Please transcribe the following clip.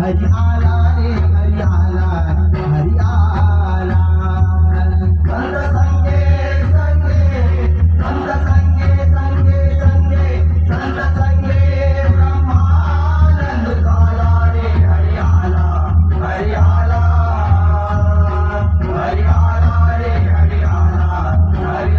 हरी आला.